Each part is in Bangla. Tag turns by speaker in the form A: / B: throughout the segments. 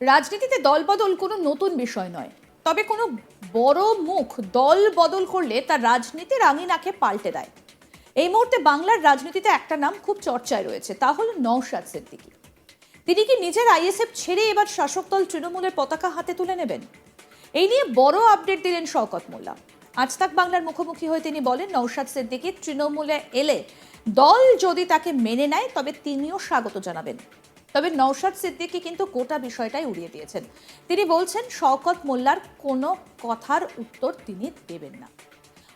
A: রাজনীতিতে দলবদল কোনো নতুন বিষয় নয়। তবে কোনো বড় মুখ দল বদল করলে তার রাজনীতির আঙিনাকে পাল্টে দেয়। এই মুহূর্তে বাংলার রাজনীতিতে একটা নাম খুব চর্চায় রয়েছে, তা হল নওশাদ সিদ্দিকী। তিনি কি নিজের আইএসএফ ছেড়ে এবার শাসক দল তৃণমূলের পতাকা হাতে তুলে নেবেন? এই নিয়ে বড় আপডেট দিলেন শওকত মোল্লা। আজ তাক বাংলার মুখোমুখি হয়ে তিনি বলেন নৌশাদ সিদ্দিকী তৃণমূলে এলে দল যদি তাকে মেনে নেয়, তবে তিনিও স্বাগত জানাবেন। তবে নৌশাদ সিদ্দিকী কিন্তু গোটা বিষয়টাই উড়িয়ে দিয়েছেন। তিনি বলছেন, শওকত মোল্লার কোনো কথার উত্তর তিনি দেবেন না।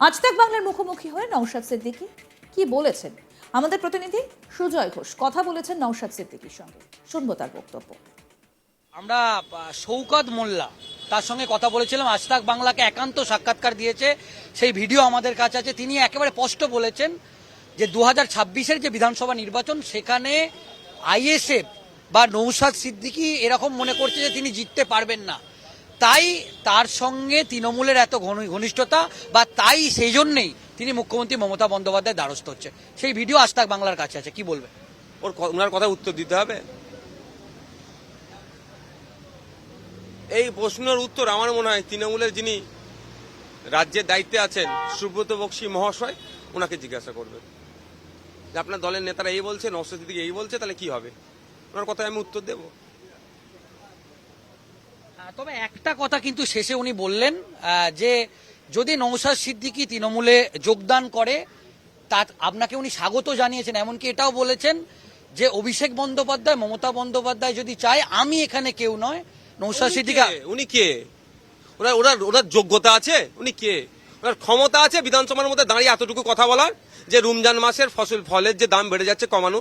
A: আজ তাক বাংলার মুখোমুখি হয়ে নৌশাদ সিদ্দিকী কি বলেছেন? আমাদের প্রতিনিধি সুজয় ঘোষ কথা বলেছেন নৌশাদ সিদ্দিকীর সঙ্গে। শুনব তার বক্তব্য।
B: আমরা শৌকত মোল্লা তার সঙ্গে কথা বলেছিলাম। আজ তাক বাংলাকে একান্ত সাক্ষাৎকার দিয়েছে। সেই ভিডিও আমাদের কাছে আছে। তিনি একেবারে স্পষ্ট বলেছেন যে দু হাজার যে বিধানসভা নির্বাচন, সেখানে আইএসএফ বা নৌসাদ সিদ্দিকি এরকম মনে করছে যে তিনি জিততে পারবেন না। তাই তার সঙ্গে তৃণমূলের এত ঘনি- ঘনিষ্ঠতা বা তাই সেই জন্যেই তিনি মুখ্যমন্ত্রী মমতা বন্দ্যোপাধ্যায় দ্বারস্থ হচ্ছে। সেই ভিডিও আজ তাক বাংলার কাছে আছে, কি বলবে?
C: ওর ওনার কথা উত্তর দিতে হবে। এই প্রশ্নের উত্তর আমার মনে হয় তৃণমূলের যিনি রাজ্যের দায়িত্বে আছেন, সুব্রত বক্সী মহাশয়, ওনাকে জিজ্ঞাসা করবেন যে আপনার দলের নেতারা এই বলছে নওশাদ এই বলছে, তাহলে কি হবে? ওনার কথায় আমি উত্তর দেবো।
B: তবে একটা কথা কিন্তু শেষে উনি বললেন যে যদি নৌসাদ সিদ্দিকী তৃণমূলে যোগদান করে তা আপনাকে উনি স্বাগত জানিয়েছেন এমনকি এটাও বলেছেন যে অভিষেক বন্দ্যোপাধ্যায় মমতা বন্দ্যোপাধ্যায় যদি চায় আমি এখানে কেউ নয় নৌসাদ সিদ্দিকা?
C: উনি কে? ওনার ওনার ওনার যোগ্যতা আছে? উনি কে? ওনার ক্ষমতা আছে বিধানসভার মধ্যে দাঁড়িয়ে এতটুকু কথা বলার? যে রমজান মাসের ফসল ফলের যে দাম বেড়ে যাচ্ছে কমানো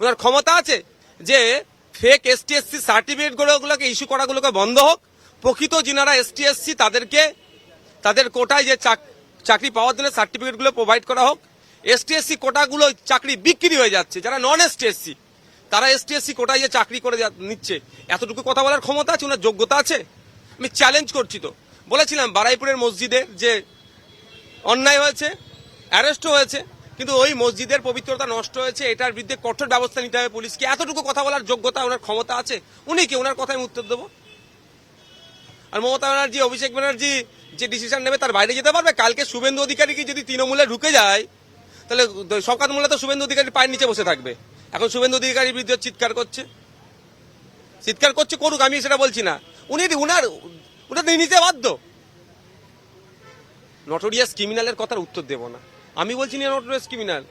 C: ওনার ক্ষমতা আছে? যে ফেক এসটিএসসি সার্টিফিকেট গুলোকে ইস্যু করাগুলোকে বন্ধ হোক। প্রকৃত যিনারা এসটিএসসি তাদেরকে, তাদের কোটায় যে চাকরি পাওয়ার জন্য সার্টিফিকেটগুলো প্রোভাইড করা হোক এসটিএসসি কোটাগুলো চাকরি বিক্রি হয়ে যাচ্ছে। যারা নন এসটিএসসি তারা এসটিএসসি কোটায় যে চাকরি করে নিচ্ছে। এতটুকু কথা বলার ক্ষমতা আছে? ওনার যোগ্যতা আছে? আমি চ্যালেঞ্জ করছি তো। বলেছিলাম বারাইপুরের মসজিদে যে অন্যায় হয়েছে অ্যারেস্টও হয়েছে। কিন্তু ওই মসজিদের পবিত্রতা নষ্ট হয়েছে, এটার বিরুদ্ধে কঠোর ব্যবস্থা নিতে হবে পুলিশকে। এতটুকু কথা বলার যোগ্যতা ওনার ক্ষমতা আছে। উনি কি ওনার কথায় উত্তর দেবো? আর মমতা ব্যানার্জি, অভিষেক ব্যানার্জি যে ডিসিশন নেবে তার বাইরে যেতে পারবে? কালকে শুভেন্দু অধিকারী কি যদি তৃণমূলে ঢুকে যায়, তাহলে শওকাত মোল্লা তো শুভেন্দু অধিকারী পায়ের নিচে বসে থাকবে। এখন শুভেন্দু অধিকারীর বিরুদ্ধে চিৎকার করছে। চিৎকার করছে করুক, আমি সেটা বলছি না। উনি উনার ওটা নিতে বাধ্য। নটোরিয়াস ক্রিমিনালের কথার উত্তর দেব না। আমি বলছি না notorious criminal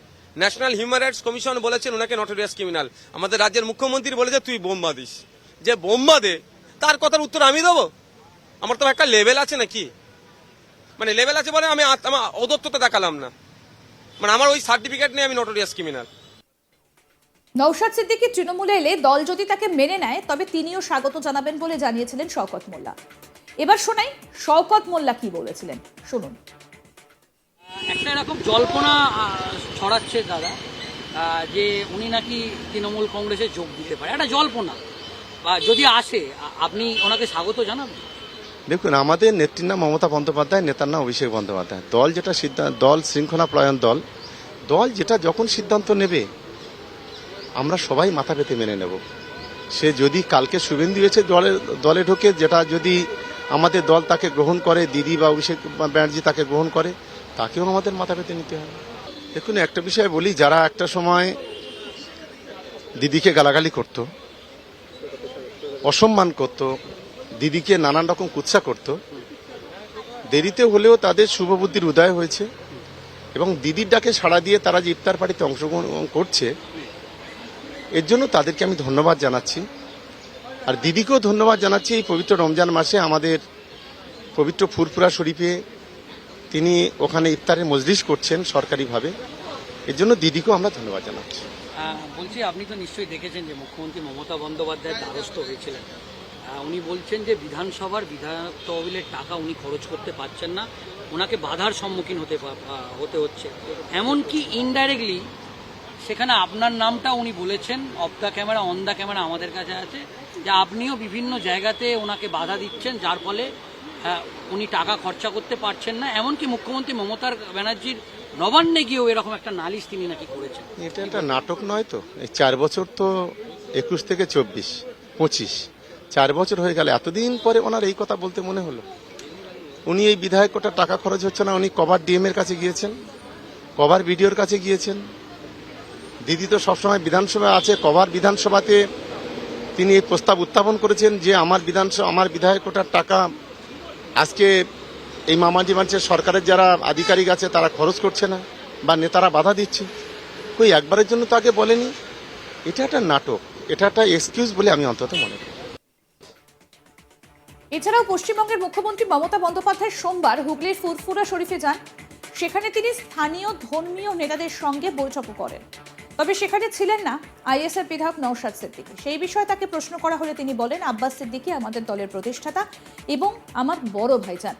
C: national human rights commission বলেছেন ওনাকে নটোরিয়াস ক্রিমিনাল আমাদের রাজ্যের মুখ্যমন্ত্রী বলেছে, তুই বোম্বা দিস যে বোম্বা দে তার কথার উত্তর আমি দেবো? আমার তো একটা লেভেল আছে নাকি? মানে লেভেল আছে বলে আমি আমার অদত্ততা দেখালাম না। মানে আমার ওই সার্টিফিকেট নিয়ে আমি নটোরিয়াস ক্রিমিনাল
A: নৌশাদ সিদ্দিকী তৃণমূলে এলে দল যদি তাকে মেনে নেয়, তবে তিনিও স্বাগত জানাবেন বলে জানিয়েছিলেন শওকত মোল্লা। এবার শোনাই শওকত মোল্লা কি বলেছিলেন। শুনুন।
B: একটা এরকম জল্পনা ছড়াচ্ছে দাদা যে উনি নাকি তৃণমূল কংগ্রেসে যোগ দিতে পারে। একটা জল্পনা। বা যদি আসে আপনি ওনাকে স্বাগত জানাবেন
D: দেখুন, আমাদের নেত্রীর নাম মমতা বন্দ্যোপাধ্যায়, নেতার নাম অভিষেক বন্দ্যোপাধ্যায়। দল যেটা সিদ্ধান্ত দল শৃঙ্খলা প্রয়ণ দল দল যেটা যখন সিদ্ধান্ত নেবে, আমরা সবাই মাথা পেতে মেনে নেব। সে যদি কালকে শুভেন্দু এসে দলে দলে ঢোকে, যেটা যদি আমাদের দল তাকে গ্রহণ করে, দিদি বা অভিষেক ব্যানার্জি তাকে গ্রহণ করে তাকেও আমাদের মাথা পেতে নিতে হবে। দেখুন, একটা বিষয় বলি, যারা একটা সময় দিদিকে গালাগালি করতো, অসম্মান করত, দিদিকে নানান রকম কুৎসা করত, দেরিতে হলেও তাদের শুভবুদ্ধির উদয় হয়েছে এবং দিদির ডাকে সাড়া দিয়ে তারা যে ইফতার পার্টিতে অংশগ্রহণ করছে, এর জন্য তাদেরকে আমি ধন্যবাদ জানাচ্ছি। আর দিদিকেও ধন্যবাদ জানাচ্ছি, এই পবিত্র রমজান মাসে আমাদের পবিত্র ফুরফুরা শরীফে তিনি ওখানে ইফতারের মজলিস করছেন সরকারিভাবে। এর জন্য দিদিকেও আমরা ধন্যবাদ জানাচ্ছি।
B: বলছি, আপনি তো নিশ্চয়ই দেখেছেন যে মুখ্যমন্ত্রী মমতা বন্দ্যোপাধ্যায় দ্বারস্থ হয়েছিলেন। উনি বলছেন যে বিধানসভার বিধায়ক তহবিলের টাকা উনি খরচ করতে পারছেন না। ওনাকে বাধার সম্মুখীন হতে হতে হচ্ছে। এমনকি ইনডাইরেক্টলি সেখানে আপনার নামটা উনি বলেছেন off the camera on the camera আমাদের কাছে আছে, যে আপনিও বিভিন্ন জায়গাতে ওনাকে বাধা দিচ্ছেন, যার ফলে উনি টাকা খরচা করতে পারছেন না, এমনকি মুখ্যমন্ত্রী মমতার ব্যানার্জির নবান্নে গিয়েও এরকম একটা নালিশ তিনি নাকি করেছেন।
D: এটা একটা নাটক নয় তো? এই চার বছর তো একুশ থেকে চব্বিশ, পঁচিশ। চার বছর হয়ে গেল, এতদিন পরে ওনার এই কথা বলতে মনে হলো? উনি এই বিধায়ক বিধায়কটা টাকা খরচ হচ্ছে না, উনি কভার ডিএম এর কাছে গিয়েছেন, কভার বিডিওর কাছে গিয়েছেন। দিদি তো সবসময় বিধানসভা আছে, কভার বিধানসভাতে তিনি এই প্রস্তাব উত্থাপন করেছেন যে আমার বিধানসভা, আমার বিধায়কটার টাকা আজকে এই মামাজি মানুষের সরকারের যারা আধিকারিক আছে, তারা খরচ করছে না বা নেতারা বাধা দিচ্ছে। কই, একবারের জন্য তো আগে বলেনি। এটা একটা নাটক, এটা একটা এক্সকিউজ বলে আমি অন্তত মনে করি।
A: এছাড়াও পশ্চিমবঙ্গের মুখ্যমন্ত্রী মমতা বন্দ্যোপাধ্যায় সোমবার হুগলির ফুরফুরা শরীফে যান। সেখানে তিনি স্থানীয় ধর্মীয় নেতাদের সঙ্গে বৈঠকও করেন। তবে সেখানে ছিলেন না আইএসএফ বিধায়ক নওশাদ সিদ্দিকী। সেই বিষয়ে তাকে প্রশ্ন করা হলে তিনি বলেন, আব্বাস সিদ্দিকী আমাদের দলের প্রতিষ্ঠাতা এবং আমার বড় ভাইজান।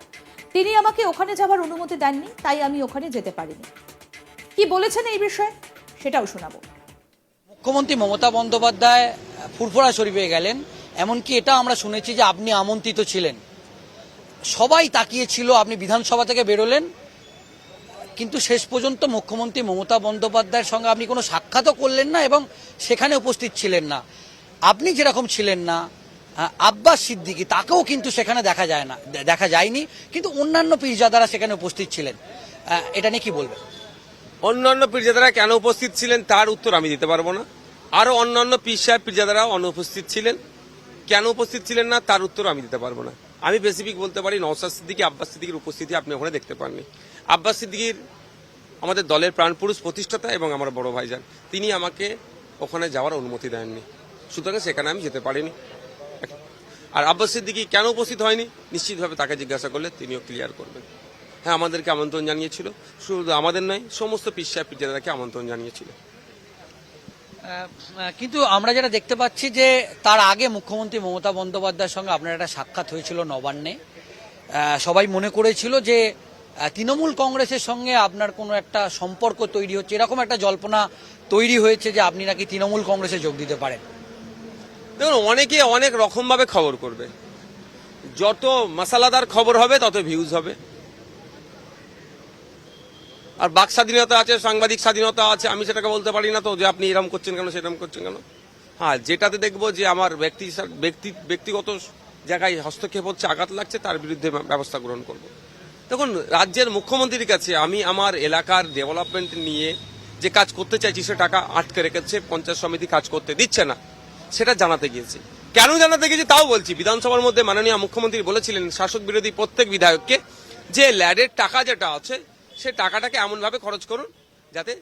A: তিনি আমাকে ওখানে যাওয়ার অনুমতি দেননি, তাই আমি ওখানে যেতে পারিনি। কি বলেছেন এই বিষয়ে? সেটাও শোনাবো।
B: মুখ্যমন্ত্রী মমতা বন্দ্যোপাধ্যায় ফুরফুরা শরীফে গেলেন, এমনকি এটা আমরা শুনেছি যে আপনি আমন্ত্রিত ছিলেন। সবাই তাকিয়েছিল আপনি বিধানসভা থেকে বেরোলেন কিন্তু শেষ পর্যন্ত মুখ্যমন্ত্রী মমতা বন্দ্যোপাধ্যায়ের সঙ্গে আপনি কোনো সাক্ষাৎও করলেন না এবং সেখানে উপস্থিত ছিলেন না। আপনি যেরকম ছিলেন না আব্বাস সিদ্দিকি, তাকেও কিন্তু সেখানে দেখা যায় না দেখা যায়নি, কিন্তু অন্যান্য পীরজাদারা সেখানে উপস্থিত ছিলেন। এটা নিয়ে কি বলবেন?
C: অন্যান্য পীরজাদারা কেন উপস্থিত ছিলেন তার উত্তর আমি দিতে পারব না। আরও অন্যান্য পীর সাহেব পীরজাদারা অনুপস্থিত ছিলেন। কেন উপস্থিত ছিলেন না তার উত্তর আমি দিতে পারব না। আমি স্পেসিফিক বলতে পারি নওসাদ সিদ্দিকী, আব্বাস সিদ্দিকির উপস্থিতি আপনি ওখানে দেখতে পাননি। আব্বাস সিদ্দিকির আমাদের দলের প্রাণপুরুষ প্রতিষ্ঠাতা এবং আমার বড় ভাইজান। তিনি আমাকে ওখানে যাওয়ার অনুমতি দেননি। সুতরাং সেখানে আমি যেতে পারিনি। আর আব্বাস সিদ্দিকী কেন উপস্থিত হয়নি? নিশ্চিতভাবে তাকে জিজ্ঞাসা করলে তিনিও ক্লিয়ার করবেন। হ্যাঁ আমাদেরকে আমন্ত্রণ জানিয়েছিল। শুধু আমাদের নয়, সমস্ত পীর সাহেব, পীরজাদাকে আমন্ত্রণ জানিয়েছিল।
B: কিন্তু আমরা যেটা দেখতে পাচ্ছি যে তার আগে মুখ্যমন্ত্রী মমতা বন্দ্যোপাধ্যায়ের সঙ্গে আপনার একটা সাক্ষাৎ হয়েছিল নবান্নে। সবাই মনে করেছিল যে তৃণমূল কংগ্রেসের সঙ্গে আপনার কোনো একটা সম্পর্ক তৈরি হচ্ছে? এরকম একটা জল্পনা তৈরি হয়েছে যে আপনি নাকি তৃণমূল কংগ্রেসে যোগ দিতে পারেন।
C: দেখুন, অনেকে অনেক রকমভাবে খবর করবে। যত মশালাদার খবর হবে, তত ভিউজ হবে। আর বাক স্বাধীনতা আছে, সাংবাদিক স্বাধীনতা আছে, আমি সেটাকে বলতে পারি না তো, যে আপনি এরম করছেন কেন সেরকম করছেন কেন? হ্যাঁ যেটাতে দেখব যে আমার ব্যক্তি ব্যক্তি, ব্যক্তিগত জায়গায় হস্তক্ষেপ হচ্ছে, আঘাত লাগছে, তার বিরুদ্ধে ব্যবস্থা গ্রহণ করব। দেখুন, রাজ্যের মুখ্যমন্ত্রীর কাছে আমি আমার এলাকার ডেভেলপমেন্ট নিয়ে যে কাজ করতে চাইছি, সে টাকা আটকে রেখেছে, পঞ্চায়েত সমিতি কাজ করতে দিচ্ছে না। সেটা জানাতে গিয়েছি। কেন জানাতে গেছি তাও বলছি, বিধানসভার মধ্যে মাননীয় মুখ্যমন্ত্রী বলেছিলেন, শাসক বিরোধী প্রত্যেক বিধায়ককে যে ল্যাডের টাকা যেটা আছে, সে টাকাটাকে এমনভাবে খরচ করুন যাতে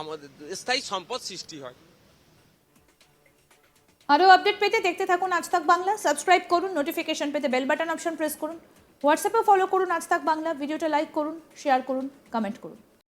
C: আমাদের স্থায়ী সম্পদ সৃষ্টি হয়।
A: আরও আপডেট পেতে দেখতে থাকুন আজ তাক বাংলা। সাবস্ক্রাইব করুন, নোটিফিকেশন পেতে বেল বাটন অপশন প্রেস করুন। হোয়াটসঅ্যাপে ফলো করুন আজ তাক বাংলা ভিডিওটা লাইক করুন শেয়ার করুন কমেন্ট করুন।